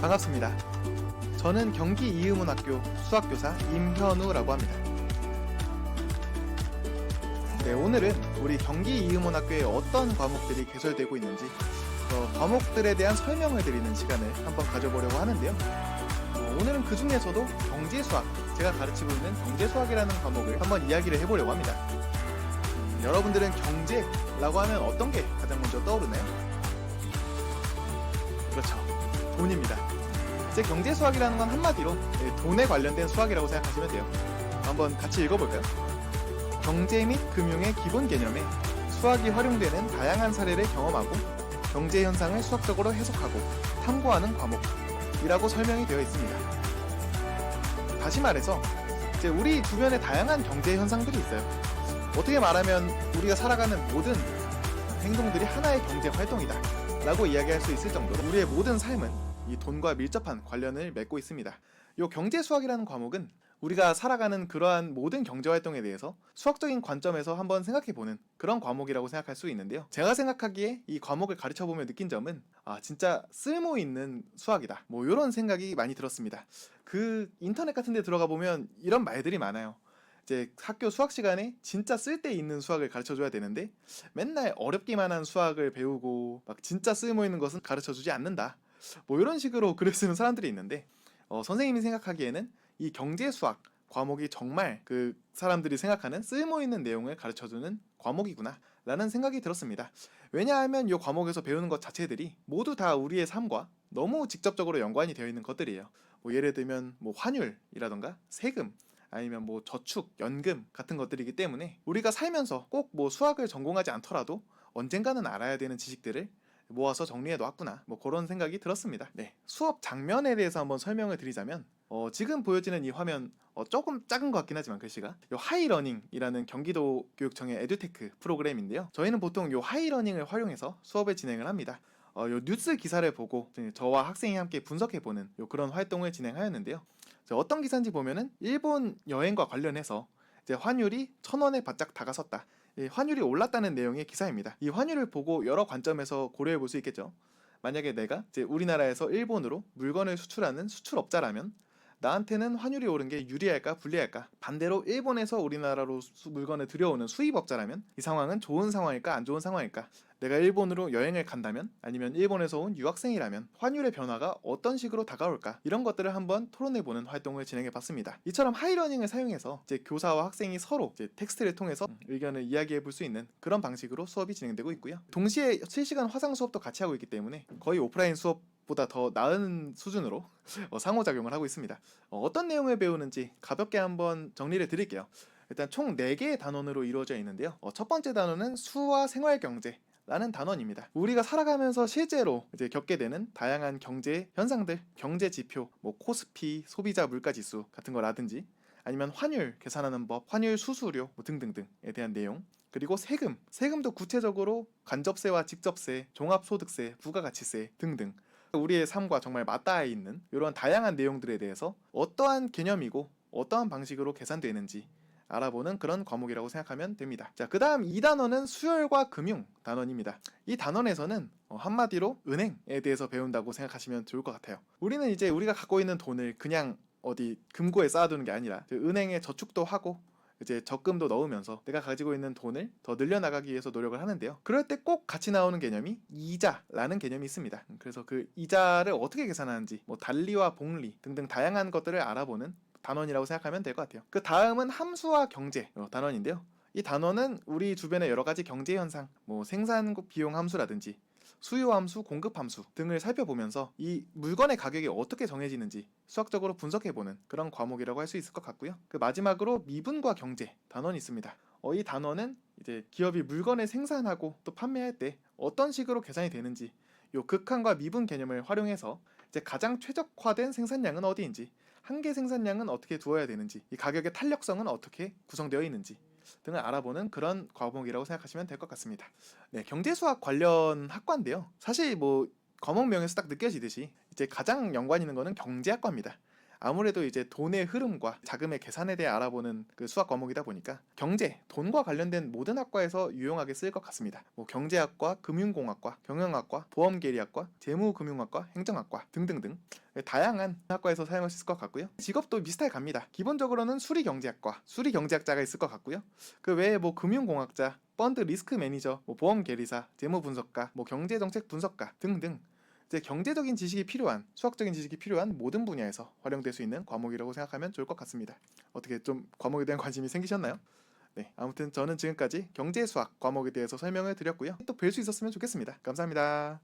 반갑습니다. 저는 경기 이음문학교 수학교사 임현우라고 합니다. 네, 오늘은 우리 경기 이음문학교에 어떤 과목들이 개설되고 있는지 어, 과목들에 대한 설명을 드리는 시간을 한번 가져보려고 하는데요. 어, 오늘은 그 중에서도 경제 수학, 제가 가르치고 있는 경제 수학이라는 과목을 한번 이야기를 해보려고 합니다. 음, 여러분들은 경제라고 하면 어떤 게 가장 먼저 떠오르나요? 그렇죠. 돈입니다. 제 경제 수학이라는 건 한마디로 예, 돈에 관련된 수학이라고 생각하시면 돼요. 한번 같이 읽어볼까요? 경제 및 금융의 기본 개념에 수학이 활용되는 다양한 사례를 경험하고 경제 현상을 수학적으로 해석하고 탐구하는 과목이라고 설명이 되어 있습니다. 다시 말해서 이제 우리 주변에 다양한 경제 현상들이 있어요. 어떻게 말하면 우리가 살아가는 모든 행동들이 하나의 경제 활동이다. 라고 이야기할 수 있을 정도로 우리의 모든 삶은 이 돈과 밀접한 관련을 맺고 있습니다. 이 경제 수학이라는 과목은 우리가 살아가는 그러한 모든 경제 활동에 대해서 수학적인 관점에서 한번 생각해 보는 그런 과목이라고 생각할 수 있는데요. 제가 생각하기에 이 과목을 가르쳐 보며 느낀 점은 아 진짜 쓸모 있는 수학이다. 뭐 이런 생각이 많이 들었습니다. 그 인터넷 같은 데 들어가 보면 이런 말들이 많아요. 이제 학교 수학 시간에 진짜 쓸데 있는 수학을 가르쳐 줘야 되는데 맨날 어렵기만 한 수학을 배우고 막 진짜 쓸모 있는 것은 가르쳐 주지 않는다. 뭐 이런 식으로 글을 쓰는 사람들이 있는데 어, 선생님이 생각하기에는 이 경제 수학 과목이 정말 그 사람들이 생각하는 쓸모 있는 내용을 가르쳐 주는 과목이구나 라는 생각이 들었습니다. 왜냐하면 이 과목에서 배우는 것 자체들이 모두 다 우리의 삶과 너무 직접적으로 연관이 되어 있는 것들이에요. 뭐 예를 들면 뭐 환율이라던가 세금 아니면 뭐 저축, 연금 같은 것들이기 때문에 우리가 살면서 꼭 뭐 수학을 전공하지 않더라도 언젠가는 알아야 되는 지식들을 모아서 정리해 놓았구나. 뭐 그런 생각이 들었습니다. 네. 수업 장면에 대해서 한번 설명을 드리자면 어, 지금 보여지는 이 화면 어, 조금 작은 것 같긴 하지만 글씨가 요 하이러닝이라는 경기도 교육청의 에듀테크 프로그램인데요. 저희는 보통 요 하이러닝을 활용해서 수업을 진행을 합니다. 어, 요 뉴스 기사를 보고 저와 학생이 함께 분석해 보는 요 그런 활동을 진행하였는데요. 자, 어떤 기사인지 보면은 일본 여행과 관련해서 이제 환율이 천 원에 바짝 다가섰다. 이 환율이 올랐다는 내용의 기사입니다. 이 환율을 보고 여러 관점에서 고려해 볼 수 있겠죠. 만약에 내가 이제 우리나라에서 일본으로 물건을 수출하는 수출업자라면 나한테는 환율이 오른 게 유리할까 불리할까? 반대로 일본에서 우리나라로 수- 물건을 들여오는 수입업자라면 이 상황은 좋은 상황일까 안 좋은 상황일까? 내가 일본으로 여행을 간다면 아니면 일본에서 온 유학생이라면 환율의 변화가 어떤 식으로 다가올까? 이런 것들을 한번 토론해 보는 활동을 진행해 봤습니다. 이처럼 하이러닝을 사용해서 이제 교사와 학생이 서로 이제 텍스트를 통해서 의견을 이야기해 볼 수 있는 그런 방식으로 수업이 진행되고 있고요. 동시에 실시간 화상 수업도 같이 하고 있기 때문에 거의 오프라인 수업 보다 더 나은 수준으로 어, 상호작용을 하고 있습니다. 어, 떤 내용을 배우는지 가볍게 한번 정리를 드릴게요. 일단 총 4개의 단원으로 이루어져 있는데요. 어, 첫 번째 단원은 수와 생활경제. 라는 단원입니다. 우리가 살아가면서 실제로 이제 겪게 되는 다양한 경제 현상들, 경제 지표, 뭐 코스피, 소비자 물가 지수 같은 거라든지 아니면 환율 계산하는 법, 환율 수수료 뭐 등등등에 대한 내용, 그리고 세금, 세금도 구체적으로 간접세와 직접세, 종합소득세, 부가가치세 등등 우리의 삶과 정말 맞닿아 있는 이런 다양한 내용들에 대해서 어떠한 개념이고 어떠한 방식으로 계산되는지 알아보는 그런 과목이라고 생각하면 됩니다. 자, 그 다음 2단원은 수열과 금융 단원입니다. 이 단원에서는 어, 한마디로 은행에 대해서 배운다고 생각하시면 좋을 것 같아요. 우리는 이제 우리가 갖고 있는 돈을 그냥 어디 금고에 쌓아두는 게 아니라 그 은행에 저축도 하고 이제 적금도 넣으면서 내가 가지고 있는 돈을 더 늘려나가기 위해서 노력을 하는데요. 그럴 때 꼭 같이 나오는 개념이 이자라는 개념이 있습니다. 그래서 그 이자를 어떻게 계산하는지, 뭐 달리와 복리 등등 다양한 것들을 알아보는 단원이라고 생각하면 될 것 같아요. 그 다음은 함수와 경제 어, 단원인데요. 이 단원은 우리 주변의 여러 가지 경제 현상, 뭐 생산 비용 함수라든지 수요 함수, 공급 함수 등을 살펴보면서 이 물건의 가격이 어떻게 정해지는지 수학적으로 분석해보는 그런 과목이라고 할 수 있을 것 같고요. 그 마지막으로 미분과 경제 단원이 있습니다. 어, 이 단원은 이제 기업이 물건을 생산하고 또 판매할 때 어떤 식으로 계산이 되는지 요 극한과 미분 개념을 활용해서 이제 가장 최적화된 생산량은 어디인지 한계 생산량은 어떻게 두어야 되는지 이 가격의 탄력성은 어떻게 구성되어 있는지 등을 알아보는 그런 과목이라고 생각하시면 될 것 같습니다. 네, 경제수학 관련 학과인데요. 사실 뭐 과목명에서 딱 느껴지듯이 이제 가장 연관 있는 거는 경제학과입니다. 아무래도 이제 돈의 흐름과 자금의 계산에 대해 알아보는 그 수학 과목이다 보니까 경제, 돈과 관련된 모든 학과에서 유용하게 쓰일 것 같습니다. 뭐 경제학과, 금융공학과, 경영학과, 보험계리학과, 재무금융학과, 행정학과 등등등 다양한 학과에서 사용할 수 있을 것 같고요. 직업도 비슷하게 갑니다. 기본적으로는 수리경제학과, 수리경제학자가 있을 것 같고요. 그 외에 뭐 금융공학자, 펀드 리스크 매니저, 뭐 보험 계리사, 재무 분석가, 뭐 경제 정책 분석가 등등 이제 경제적인 지식이 필요한 수학적인 지식이 필요한 모든 분야에서 활용될 수 있는 과목이라고 생각하면 좋을 것 같습니다. 어떻게 좀 과목에 대한 관심이 생기셨나요? 네, 아무튼 저는 지금까지 경제 수학 과목에 대해서 설명을 드렸고요. 또 뵐 수 있었으면 좋겠습니다. 감사합니다.